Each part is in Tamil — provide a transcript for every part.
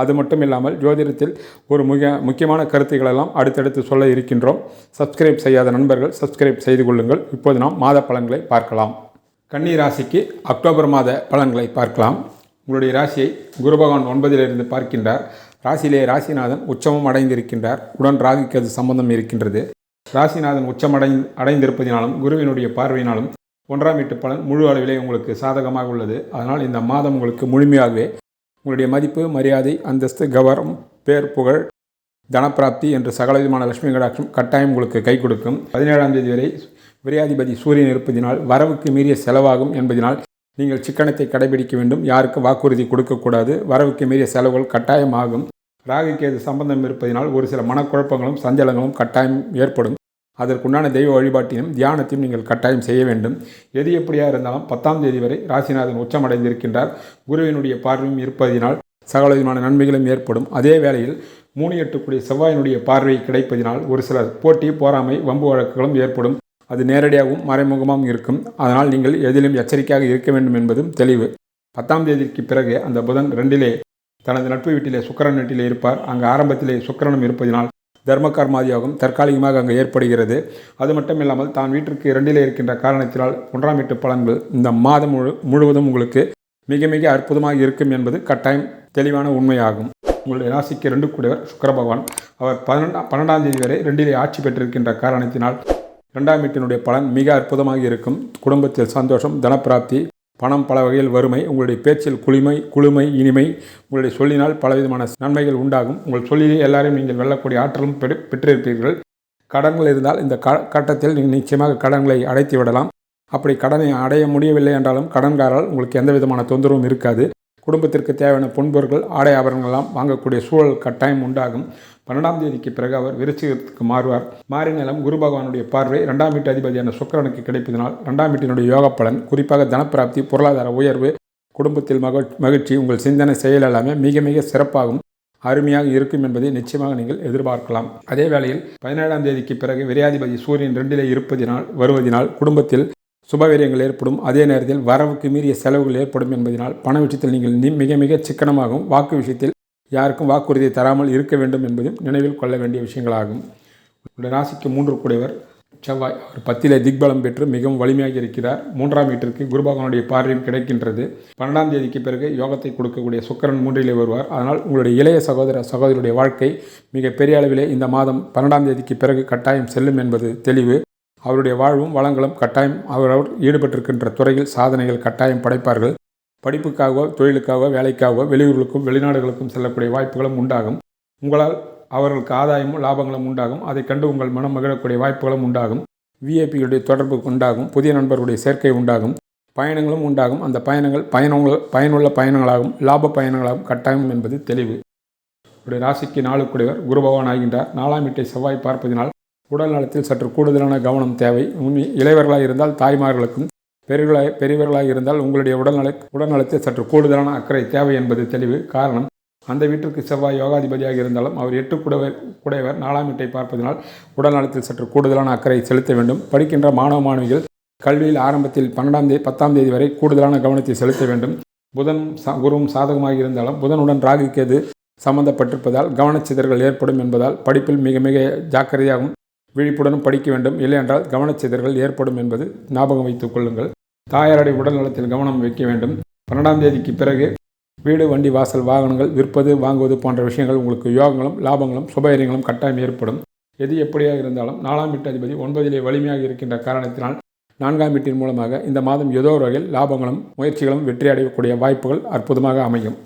அது மட்டும் இல்லாமல் ஜோதிடத்தில் ஒரு மிக முக்கியமான கருத்துக்களெல்லாம் அடுத்தடுத்து சொல்ல இருக்கின்றோம். சப்ஸ்கிரைப் செய்யாத நண்பர்கள் சப்ஸ்கிரைப் செய்து கொள்ளுங்கள். இப்போது நாம் மாத பலன்களை பார்க்கலாம். கன்னி ராசிக்கு அக்டோபர் மாத பலன்களை பார்க்கலாம். உங்களுடைய ராசியை குரு பகவான் ஒன்பதிலிருந்து பார்க்கின்றார். ராசியிலே ராசிநாதன் உச்சமும் அடைந்திருக்கின்றார். உடன் ராகுக்கு அது சம்பந்தம் இருக்கின்றது. ராசிநாதன் உச்சம் அடை அடைந்திருப்பதினாலும் குருவினுடைய பார்வையினாலும் ஒன்றாம் வீட்டு பலன் முழு அளவிலே உங்களுக்கு சாதகமாக உள்ளது. அதனால் இந்த மாதம் உங்களுக்கு முழுமையாகவே உங்களுடைய மதிப்பு மரியாதை அந்தஸ்து கௌரவம் பேர் புகழ் தனப்பிராப்தி என்று சகல விதமான லட்சுமி கடாட்சம் கட்டாயம் உங்களுக்கு கை கொடுக்கும். பதினேழாம் தேதி வரை விரையாதிபதி சூரியன் இருப்பதினால் வரவுக்கு மீறிய செலவாகும் என்பதனால் நீங்கள் சிக்கனத்தை கடைபிடிக்க வேண்டும். யாருக்கு வாக்குறுதி கொடுக்கக்கூடாது. வரவுக்கு மீறிய செலவுகள் கட்டாயம் ஆகும் ராகுக்கேது சம்பந்தம் இருப்பதினால் ஒரு சில மனக்குழப்பங்களும் சஞ்சலங்களும் கட்டாயம் ஏற்படும். அதற்குண்டான தெய்வ வழிபாட்டிலும் தியானத்தையும் நீங்கள் கட்டாயம் செய்ய வேண்டும். எது எப்படியாக இருந்தாலும் பத்தாம் தேதி வரை ராசிநாதன் உச்சமடைந்திருக்கின்றார். குருவினுடைய பார்வையும் இருப்பதினால் சகலவிதமான நன்மைகளும் ஏற்படும். அதே வேளையில் மூணு எட்டுக்குடிய செவ்வாயினுடைய பார்வை கிடைப்பதினால் ஒரு சில போட்டி போராமை வம்பு வழக்குகளும் ஏற்படும். அது நேரடியாகவும் மறைமுகமாகவும் இருக்கும். அதனால் நீங்கள் எதிலும் எச்சரிக்கையாக இருக்க வேண்டும் என்பதும் தெளிவு. பத்தாம் தேதிக்கு பிறகு அந்த புதன் ரெண்டிலே தனது நட்பு வீட்டிலே சுக்கரன் வீட்டிலே இருப்பார். அங்கு ஆரம்பத்திலே சுக்கரனும் இருப்பதினால் தர்மகர்மாதியோகம் தற்காலிகமாக அங்கு ஏற்படுகிறது. அது மட்டும் இல்லாமல் தான் வீட்டிற்கு இரண்டிலே இருக்கின்ற காரணத்தினால் ஒன்றாம் வீட்டு பலன்கள் இந்த மாதம் முழு முழுவதும் உங்களுக்கு மிக மிக அற்புதமாக இருக்கும் என்பது கட்டாயம் தெளிவான உண்மையாகும். உங்களுடைய ராசிக்கு ரெண்டு கூடியவர் சுக்கர பகவான். அவர் பன்னெண்டாம் பன்னெண்டாம் தேதி வரை ரெண்டிலே ஆட்சி பெற்றிருக்கின்ற காரணத்தினால் ரெண்டாம் வீட்டினுடைய பலன் மிக அற்புதமாக இருக்கும். குடும்பத்தில் சந்தோஷம் தனப்பிராப்தி பணம் பல வகையில் வறுமை உங்களுடைய பேச்சில் குளிமை குளுமை இனிமை உங்களுடைய சொல்லினால் பலவிதமான நன்மைகள் உண்டாகும். உங்கள் சொல்லிலே எல்லாரையும் நீங்கள் வெல்லக்கூடிய ஆற்றலும் பெற்று பெற்றிருப்பீர்கள். கடன்கள் இருந்தால் இந்த க கட்டத்தில் நீங்கள் நிச்சயமாக கடன்களை அடைத்து விடலாம். அப்படி கடனை அடைய முடியவில்லை என்றாலும் கடன்காரால் உங்களுக்கு எந்த விதமான தொந்தரவும் இருக்காது. குடும்பத்திற்கு தேவையான பொன்பொருட்கள் ஆடை ஆபரணங்கள்லாம் வாங்கக்கூடிய சூழல் கட்டாயம் உண்டாகும். பன்னெண்டாம் தேதிக்கு பிறகு அவர் விருச்சிகத்துக்கு மாறுவார். மாறினாலும் குரு பகவானுடைய பார்வை ரெண்டாம் வீட்டு அதிபதியான சுக்கரனுக்கு கிடைப்பதனால் ரெண்டாம் வீட்டினுடைய யோக பலன் குறிப்பாக தனப்பிராப்தி பொருளாதார உயர்வு குடும்பத்தில் மகிழ் மகிழ்ச்சி உங்கள் சிந்தனை செயல் எல்லாமே மிக மிக சிறப்பாகும் அருமையாக இருக்கும் என்பதை நிச்சயமாக நீங்கள் எதிர்பார்க்கலாம். அதே வேளையில் பதினேழாம் தேதிக்கு பிறகு விரையாதிபதி சூரியன் ரெண்டிலே இருப்பதினால் வருவதினால் குடும்பத்தில் சுபவீரியங்கள் ஏற்படும். அதே நேரத்தில் வரவுக்கு மீறிய செலவுகள் ஏற்படும் என்பதனால் பண விஷயத்தில் நீங்கள் மிக மிக சிக்கனமாகவும் வாக்கு விஷயத்தில் யாருக்கும் வாக்குறுதியை தராமல் இருக்க வேண்டும் என்பதும் நினைவில் கொள்ள வேண்டிய விஷயங்களாகும். உங்களுடைய ராசிக்கு மூன்று கூடியவர் செவ்வாய் அவர் பத்திலே திக்பலம் பெற்று மிகவும் வலிமையாக இருக்கிறார். மூன்றாம் வீட்டிற்கு குருபகவனுடைய பார்வையும் கிடைக்கின்றது. பன்னெண்டாம் தேதிக்கு பிறகு யோகத்தை கொடுக்கக்கூடிய சுக்கரன் மூன்றிலே வருவார். அதனால் உங்களுடைய இளைய சகோதர சகோதரியுடைய வாழ்க்கை மிக பெரிய அளவிலே இந்த மாதம் பன்னெண்டாம் தேதிக்கு பிறகு கட்டாயம் செல்லும் என்பது தெளிவு. அவருடைய வாழ்வும் வளங்களும் கட்டாயம் அவரவர் ஈடுபட்டிருக்கின்ற துறையில் சாதனைகள் கட்டாயம் படைப்பார்கள். படிப்புக்காகவோ தொழிலுக்காகவோ வேலைக்காகவோ வெளியூர்களுக்கும் வெளிநாடுகளுக்கும் செல்லக்கூடிய வாய்ப்புகளும் உண்டாகும். உங்களால் அவர்களுக்கு ஆதாயமும் லாபங்களும் உண்டாகும். அதை கண்டு உங்கள் மனம் மகிழக்கூடிய வாய்ப்புகளும் உண்டாகும். விஐபிகளுடைய தொடர்பு உண்டாகும். புதிய நண்பர்களுடைய சேர்க்கை உண்டாகும். பயணங்களும் உண்டாகும். அந்த பயணங்கள் பயணங்கள் பயனுள்ள பயணங்களாகும். லாப பயணங்களாகும். கட்டாயம் என்பது தெளிவு. உடைய ராசிக்கு நாலு குருபவான் ஆகின்றார். நாலாம் வீட்டை செவ்வாய் பார்ப்பதினால் உடல் நலத்தில் சற்று கூடுதலான கவனம் தேவை. உண்மை இளையவர்களாக இருந்தால் தாய்மார்களுக்கும் பெரியவர்களாக பெரியவர்களாக இருந்தால் உங்களுடைய உடல்நல உடல்நலத்தில் சற்று கூடுதலான அக்கறை தேவை என்பது தெளிவு. காரணம் அந்த வீட்டிற்கு செவ்வாய் யோகாதிபதியாக இருந்தாலும் அவர் எட்டு குடைவர் குடைவர் நாலாம் வீட்டை பார்ப்பதனால் உடல்நலத்தில் சற்று கூடுதலான அக்கறை செலுத்த வேண்டும். படிக்கின்ற மாணவ மாணவிகள் கல்வியில் ஆரம்பத்தில் பன்னெண்டாம் தேதி பத்தாம் தேதி வரை கூடுதலான கவனத்தை செலுத்த வேண்டும். புதன் சா குருவும் சாதகமாக இருந்தாலும் புதனுடன் ராகுக்கேது சம்பந்தப்பட்டிருப்பதால் கவனச்சிதறல் ஏற்படும் என்பதால் படிப்பில் மிக மிக ஜாக்கிரதையாகவும் விழிப்புடனும் படிக்க வேண்டும். இல்லையென்றால் கவனச்சிதறல் ஏற்படும் என்பது ஞாபகம் வைத்துக் கொள்ளுங்கள். தாயாருடைய உடல் நலத்தில் கவனம் வைக்க வேண்டும். பன்னெண்டாம் தேதிக்கு பிறகு வீடு வண்டி வாசல் வாகனங்கள் விற்பது வாங்குவது போன்ற விஷயங்கள் உங்களுக்கு யோகங்களும் லாபங்களும் சுபகரியங்களும் கட்டாயம் ஏற்படும். எது எப்படியாக இருந்தாலும் நாலாம் வீட்டு அதிபதி ஒன்பதிலே வலிமையாக இருக்கின்ற காரணத்தினால் நான்காம் வீட்டின் மூலமாக இந்த மாதம் ஏதோ ஒரு வகையில் லாபங்களும் முயற்சிகளும் வெற்றி அடையக்கூடிய வாய்ப்புகள் அற்புதமாக அமையும்.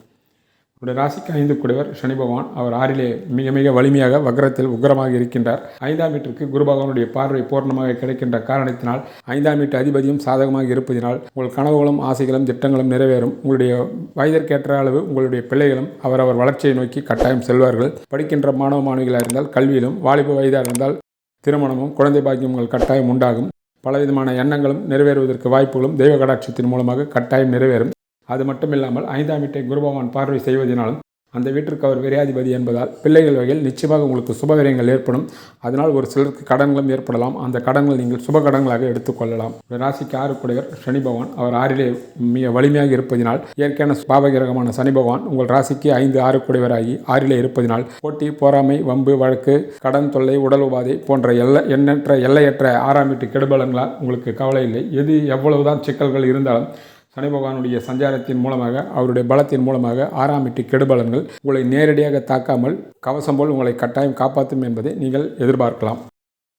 உடைய ராசிக்கு ஐந்து குடைவர் சனி பகவான். அவர் ஆறிலே மிக மிக வலிமையாக வக்ரத்தில் உக்ரமாக இருக்கின்றார். ஐந்தாம் வீட்டிற்கு குரு பகவானுடைய பார்வை பூர்ணமாக கிடைக்கின்ற காரணத்தினால் ஐந்தாம் வீட்டு அதிபதியும் சாதகமாக இருப்பதினால் உங்கள் கனவுகளும் ஆசைகளும் திட்டங்களும் நிறைவேறும். உங்களுடைய வயதிற்கேற்ற அளவு உங்களுடைய பிள்ளைகளும் அவரவர் வளர்ச்சியை நோக்கி கட்டாயம் செல்வார்கள். படிக்கின்ற மாணவ மாணவிகளாக இருந்தால் கல்வியிலும் வாலிப வயதாக இருந்தால் திருமணமும் குழந்தை பாக்கியம் உங்கள் கட்டாயம் உண்டாகும். பலவிதமான எண்ணங்களும் நிறைவேறுவதற்கு வாய்ப்புகளும் தெய்வ கடாட்சத்தின் மூலமாக கட்டாயம் நிறைவேறும். அது மட்டும் இல்லாமல் ஐந்தாம் வீட்டை குருபகவான் பார்வை செய்வதனாலும் அந்த வீட்டிற்கு அவர் விரையாதிபதி என்பதால் பிள்ளைகள் வகையில் நிச்சயமாக உங்களுக்கு சுபவிரயங்கள் ஏற்படும். அதனால் ஒரு சிலருக்கு கடன்களும் ஏற்படலாம். அந்த கடன்கள் நீங்கள் சுப கடன்களாக எடுத்துக்கொள்ளலாம் ராசிக்கு ஆறு குடையவர் சனி பகவான் அவர் ஆறிலே மிக வலிமையாக இருப்பதினால் இயற்கையான பாவகிரகமான சனி பகவான் உங்கள் ராசிக்கு ஐந்து ஆறு குடைவராகி ஆறிலே இருப்பதினால் போட்டி போராமை வம்பு வழக்கு கடன் தொல்லை உடல் உபாதை போன்ற எல்லை எண்ணற்ற எல்லையற்ற ஆறாம் வீட்டு கெடுபலங்களால் உங்களுக்கு கவலை இல்லை. எது எவ்வளவுதான் சிக்கல்கள் இருந்தாலும் சனி பகவானுடைய சஞ்சாரத்தின் மூலமாக அவருடைய பலத்தின் மூலமாக ஆறாம் வீட்டு கெடுபலன்கள் உங்களை நேரடியாக தாக்காமல் கவசம் போல் உங்களை கட்டாயம் காப்பாற்றும் என்பதை நீங்கள் எதிர்பார்க்கலாம்.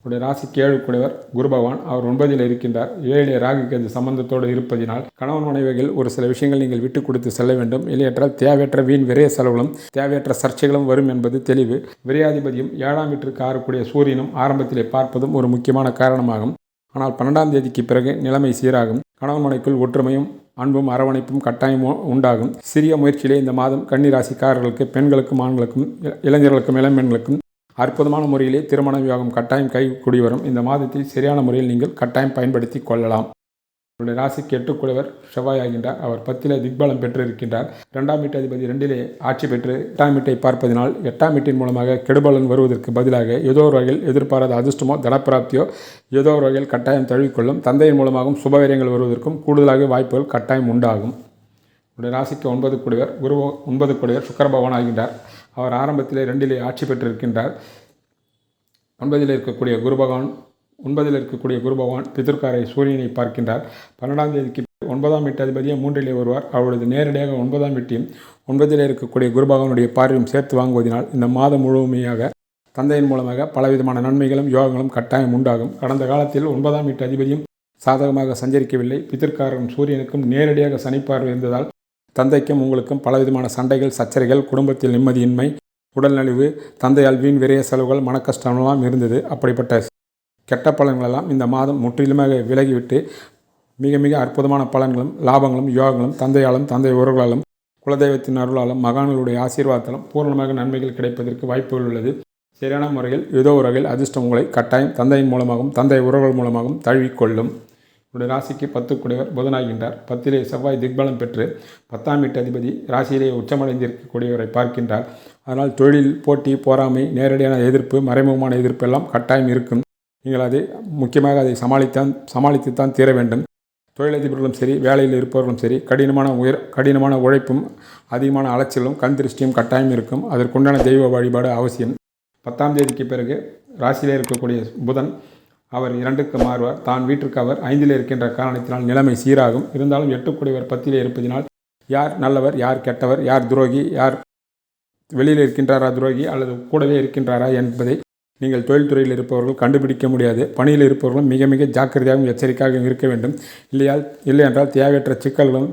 உடைய ராசிக்கு ஏழு குடைவர் குரு பகவான் அவர் ஒன்பதில் இருக்கின்றார். ஏழிலே ராகு கேது சம்பந்தத்தோடு இருப்பதினால் கணவன் மனைவிகள் ஒரு சில விஷயங்கள் நீங்கள் விட்டு கொடுத்து செல்ல வேண்டும். இல்லையற்றால் தேவையற்ற வீண் விரைய செலவுகளும் தேவையற்ற சர்ச்சைகளும் வரும் என்பது தெளிவு. விரையாதிபதியும் ஏழாம் வீட்டிற்கு ஆறக்கூடிய சூரியனும் ஆரம்பத்திலே பார்ப்பதும் ஒரு முக்கியமான காரணமாகும். ஆனால் பன்னெண்டாம் தேதிக்கு பிறகு நிலைமை சீராகும். கணவன் மனைக்குள் ஒற்றுமையும் அன்பும் அரவணைப்பும் கட்டாயமும் உண்டாகும். சிறிய முயற்சியிலே இந்த மாதம் கன்னிராசிக்காரர்களுக்கு பெண்களுக்கும் ஆண்களுக்கும் இளைஞர்களுக்கும் இளம்பெண்களுக்கும் அற்புதமான முறையிலே திருமண விவாகம் கட்டாயம் கை கூடி வரும். இந்த மாதத்தில் சரியான முறையில் நீங்கள் கட்டாயம் பயன்படுத்தி கொள்ளலாம். அவருடைய ராசிக்கு எட்டுக்குடையவர் செவ்வாய் ஆகின்றார் அவர் பத்திலே திக்பலம் பெற்றிருக்கின்றார். இரண்டாம் வீட்டு அதிபதி ரெண்டிலே ஆட்சி பெற்று எட்டாம் வீட்டை பார்ப்பதனால் எட்டாம் வீட்டின் மூலமாக கெடுபலன் வருவதற்கு பதிலாக ஏதோ ஒரு வகையில் எதிர்பாராத அதிர்ஷ்டமோ தனப்பிராப்தியோ ஏதோ ஒரு வகையில் கட்டாயம் தழுவிக்கொள்ளும் தந்தையின் மூலமாகவும் சுபவீரியங்கள் வருவதற்கும் கூடுதலாக வாய்ப்புகள் கட்டாயம் உண்டாகும். உடைய ராசிக்கு ஒன்பது குடிவர் குரு ஒன்பது குடிவர் சுக்கர பகவான் ஆகின்றார் அவர் ஆரம்பத்திலே ரெண்டிலே ஆட்சி பெற்றிருக்கின்றார். ஒன்பதில் இருக்கக்கூடிய குரு பகவான் ஒன்பதில் இருக்கக்கூடிய குரு பகவான் பிதிர்காரை சூரியனை பார்க்கின்றார். பன்னெண்டாம் தேதிக்கு ஒன்பதாம் வீட்டு அதிபதியை மூன்றிலே வருவார். அவரது நேரடியாக ஒன்பதாம் வீட்டையும் ஒன்பதில் இருக்கக்கூடிய குரு பகவானுடைய பார்வையும் சேர்த்து வாங்குவதனால் இந்த மாதம் முழுமையாக தந்தையின் மூலமாக பலவிதமான நன்மைகளும் யோகங்களும் கட்டாயம் உண்டாகும். கடந்த காலத்தில் ஒன்பதாம் வீட்டு அதிபதியும் சாதகமாக சஞ்சரிக்கவில்லை. பிதிர்காரன் சூரியனுக்கும் நேரடியாக சனிப்பார்வை இருந்ததால் தந்தைக்கும் உங்களுக்கும் பலவிதமான சண்டைகள் சச்சரைகள் குடும்பத்தில் நிம்மதியின்மை உடல்நலிவு தந்தையால் வீண் விரைய செலவுகள் மனக்கஷ்டமெல்லாம் இருந்தது. அப்படிப்பட்ட கெட்ட பலன்களெல்லாம் இந்த மாதம் முற்றிலுமாக விலகிவிட்டு மிக மிக அற்புதமான பலன்களும் லாபங்களும் யோகங்களும் தந்தையாலும் தந்தை உறவுகளாலும் குலதெய்வத்தின் அருளாலும் மகான்களுடைய ஆசீர்வாதத்தாலும் பூர்ணமாக நன்மைகள் கிடைப்பதற்கு வாய்ப்புகள் உள்ளது. சரியான முறையில் ஏதோ ஒரு வகையில் அதிர்ஷ்டம் உங்களை கட்டாயம் தந்தையின் மூலமாகவும் தந்தை உறவுகள் மூலமாகவும் தழுவிக்கொள்ளும். உடைய ராசிக்கு பத்து குடையவர் புதனாகின்றார். பத்திலே செவ்வாய் திக்பலம் பெற்று பத்தாம் வீட்டு அதிபதி ராசியிலே உச்சமடைந்திருக்கக்கூடியவரை பார்க்கின்றார். அதனால் தொழில் போட்டி போராமை நேரடியான எதிர்ப்பு மறைமுகமான எதிர்ப்பு எல்லாம் கட்டாயம் இருக்கும். நீங்கள் அதை முக்கியமாக அதை சமாளித்தான் சமாளித்துத்தான் தீர வேண்டும். தொழிலதிபர்களும் சரி வேலையில் இருப்பவர்களும் சரி கடினமான உயர் கடினமான உழைப்பும் அதிகமான அலைச்சலும் கண் திருஷ்டியும் கட்டாயம் இருக்கும். அதற்குண்டான தெய்வ வழிபாடு அவசியம். பத்தாம் தேதிக்கு பிறகு ராசியிலே இருக்கக்கூடிய புதன் அவர் இரண்டுக்கு மாறுவார். தான் வீட்டிற்கு அவர் ஐந்தில் இருக்கின்ற காரணத்தினால் நிலைமை சீராகும். இருந்தாலும் எட்டுக்குடையவர் பத்திலே இருப்பதினால் யார் நல்லவர் யார் கெட்டவர் யார் துரோகி யார் வெளியில் இருக்கின்றாரா துரோகி அல்லது கூடவே இருக்கின்றாரா என்பதை நீங்கள் தொழில்துறையில் இருப்பவர்கள் கண்டுபிடிக்க முடியாது. பணியில் இருப்பவர்களும் மிக மிக ஜாக்கிரதையாகவும் எச்சரிக்கையாகவும் இருக்க வேண்டும். இல்லையால் இல்லை என்றால் தேவையற்ற சிக்கல்களும்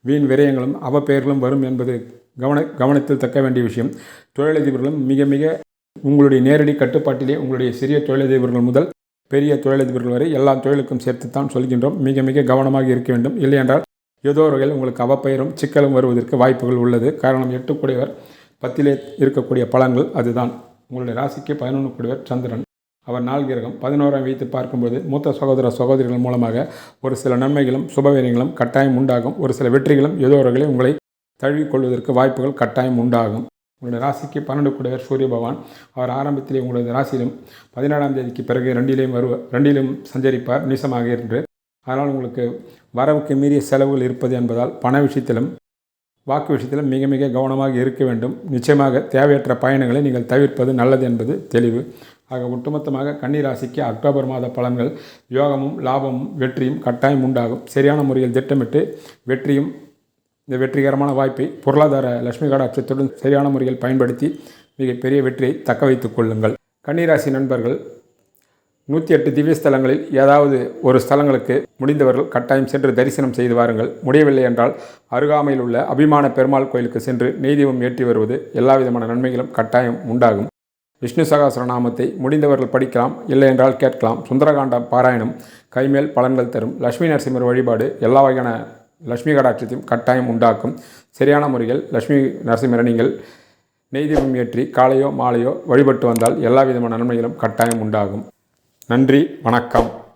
வீண் விரயங்களும் அவப்பெயர்களும் வரும் என்பது கவன கவனத்தில் தக்க வேண்டிய விஷயம். தொழிலதிபர்களும் மிக மிக உங்களுடைய நேரடி கட்டுப்பாட்டிலே உங்களுடைய சிறிய தொழிலதிபர்கள் முதல் பெரிய தொழிலதிபர்கள் வரை எல்லா தொழிலுக்கும் சேர்த்துத்தான் சொல்கின்றோம். மிக மிக கவனமாக இருக்க வேண்டும். இல்லையென்றால் ஏதோ ஒரு வகையில் உங்களுக்கு அவப்பெயரும் சிக்கலும் வருவதற்கு வாய்ப்புகள் உள்ளது. காரணம் எட்டுக்கூடியவர் பத்திலே இருக்கக்கூடிய பலன்கள் அதுதான். உங்களுடைய ராசிக்கு பதினொன்று கூடியவர் சந்திரன். அவர் நாள் கிரகம் பதினோராம் வைத்து பார்க்கும்போது மூத்த சகோதர சகோதரிகள் மூலமாக ஒரு சில நன்மைகளும் சுபவீரியங்களும் கட்டாயம் உண்டாகும். ஒரு சில வெற்றிகளும் ஏதோ ஒரு வகையில் உங்களை தழுவிக்கொள்வதற்கு வாய்ப்புகள் கட்டாயம் உண்டாகும். உங்களுடைய ராசிக்கு பன்னெண்டு கூடவர் சூரிய பகவான். அவர் ஆரம்பத்திலே உங்களது ராசியிலும் பதினேழாம் தேதிக்கு பிறகு ரெண்டிலையும் வருவ ரெண்டிலும் சஞ்சரிப்பார் நீசமாக இருந்து. அதனால் உங்களுக்கு வரவுக்கு மீறிய செலவுகள் இருப்பது என்பதால் பண விஷயத்திலும் வாக்கு விஷயத்தில் மிக மிக கவனமாக இருக்க வேண்டும். நிச்சயமாக தேவையற்ற பயணங்களை நீங்கள் தவிர்ப்பது நல்லது என்பது தெளிவு. ஆக ஒட்டுமொத்தமாக கன்னிராசிக்கு அக்டோபர் மாத பலன்கள் யோகமும் லாபமும் வெற்றியும் கட்டாயம் உண்டாகும். சரியான முறையில் திட்டமிட்டு வெற்றியும் இந்த வெற்றிகரமான வாய்ப்பை பொருளாதார லட்சுமி கடாட்சத்துடன் சரியான முறையில் பயன்படுத்தி மிகப்பெரிய வெற்றியை தக்க வைத்துக் கொள்ளுங்கள். கன்னிராசி நண்பர்கள் நூற்றி எட்டு திவ்ய ஸ்தலங்களில் ஏதாவது ஒரு ஸ்தலங்களுக்கு முடிந்தவர்கள் கட்டாயம் சென்று தரிசனம் செய்து வாருங்கள். முடியவில்லை என்றால் அருகாமையில் உள்ள அபிமான பெருமாள் கோயிலுக்கு சென்று நெய்தீபம் ஏற்றி வருவது எல்லா விதமான நன்மைகளும் கட்டாயம் உண்டாகும். விஷ்ணு சகாசர நாமத்தை முடிந்தவர்கள் படிக்கலாம் இல்லை என்றால் கேட்கலாம். சுந்தரகாண்டம் பாராயணம் கைமேல் பலன்கள் தரும். லட்சுமி நரசிம்மர் வழிபாடு எல்லா வகையான லட்சுமி கடாட்சத்தையும் கட்டாயம் உண்டாக்கும். சரியான முறையில் லட்சுமி நரசிம்மரை நீங்கள் நெய்தீபம் ஏற்றி காலையோ மாலையோ வழிபட்டு வந்தால் எல்லா விதமான நன்மைகளும் கட்டாயம் உண்டாகும். நன்றி வணக்கம்.